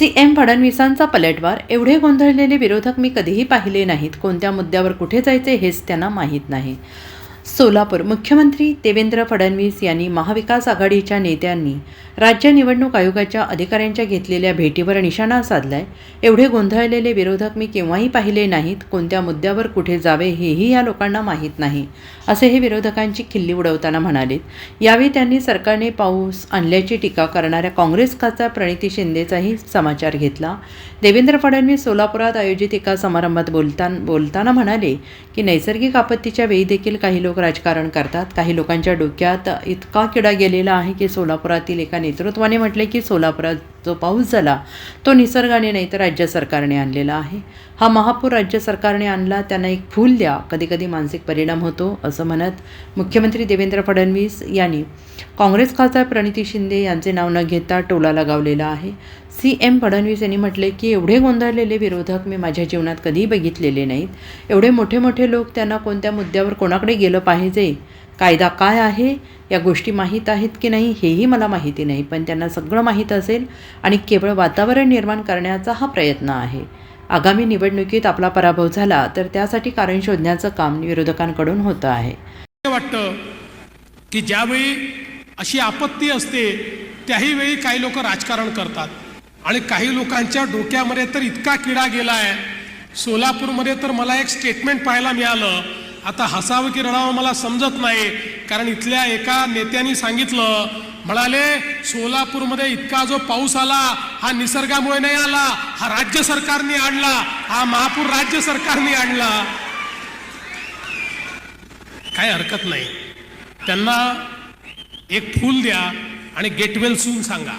C M फडणवीसांचा पलटवार एवढे गोंधळलेले विरोधक मी कधीही पाहिले नाहीत. कोणत्या मुद्द्यावर कुठे जायचे हेच त्यांना माहीत नाही. सोलापूर मुख्यमंत्री देवेंद्र फडणवीस यांनी महाविकास आघाडीच्या नेत्यांनी राज्य निवडणूक आयोगाच्या अधिकाऱ्यांच्या घेतलेल्या भेटीवर निशाणा साधलाय. एवढे गोंधळलेले विरोधक मी केव्हाही पाहिले नाहीत कोणत्या मुद्द्यावर कुठे जावे हेही या लोकांना माहीत नाही असे हे विरोधकांची खिल्ली उडवताना म्हणालेत. यावेळी त्यांनी सरकारने पाऊस आणल्याची टीका करणाऱ्या काँग्रेस खासदार प्रणिती शिंदेचाही समाचार घेतला. देवेंद्र फडणवीस सोलापुरात आयोजित एका समारंभात बोलताना बोलताना म्हणाले की नैसर्गिक आपत्तीच्या वेळी देखील काही लोक राजकारण करतात. काही लोकांच्या डोक्यात इतका किडा गेलेला आहे की सोलापुरातील एका नेतृत्वाने म्हटले की सोलापुरात जो पाऊस झाला तो निसर्गाने नाही तर राज्य सरकारने आणलेला आहे. हा महापूर राज्य सरकारने आणला त्यांना एक फूल द्या. कधीकधी मानसिक परिणाम होतो असं म्हणत मुख्यमंत्री देवेंद्र फडणवीस यांनी काँग्रेस खासदार प्रणिती शिंदे यांचे नाव न घेता टोला लगावलेला आहे. सी एम फडणवीस यांनी म्हटले की एवढे गोंधळलेले विरोधक मी माझ्या जीवनात कधीही बघितलेले नाहीत. एवढे मोठे मोठे लोक त्यांना कोणत्या मुद्द्यावर कोणाकडे गेलं पाहिजे? कायदा काय आहे? या गोष्टी माहीत आहेत की नाही? हेही मला माहिती नाही. पण त्यांना सगळं माहीत असेल आणि केवळ वातावरण निर्माण करण्याचा हा प्रयत्न आहे. आगामी निवडणुकीत आपला पराभव झाला तर त्यासाठी कारण शोधण्याचं काम विरोधकांकडून होतं आहे. वाटतं की ज्यावेळी अशी आपत्ती असते त्याही वेळी काही लोक राजकारण करतात. आणि काही लोकांच्या डोक्यामध्ये तर इतका किडा गेला आहे सोलापूरमध्ये तर मला एक स्टेटमेंट पाहायला मिळालं. आता हसावं की रडावं मला समजत नाही. कारण इथल्या एका नेत्यांनी सांगितलं म्हणाले सोलापूरमध्ये इतका जो पाऊस आला हा निसर्गामुळे नाही आला. हा राज्य सरकारने आणला. हा महापूर राज्य सरकारने आणला. काय हरकत नाही. त्यांना एक फूल द्या आणि गेटवेल सून सांगा.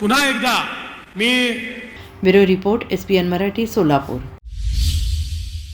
पुन्हा एकदा मी bureau report S P N Marathi Solapur.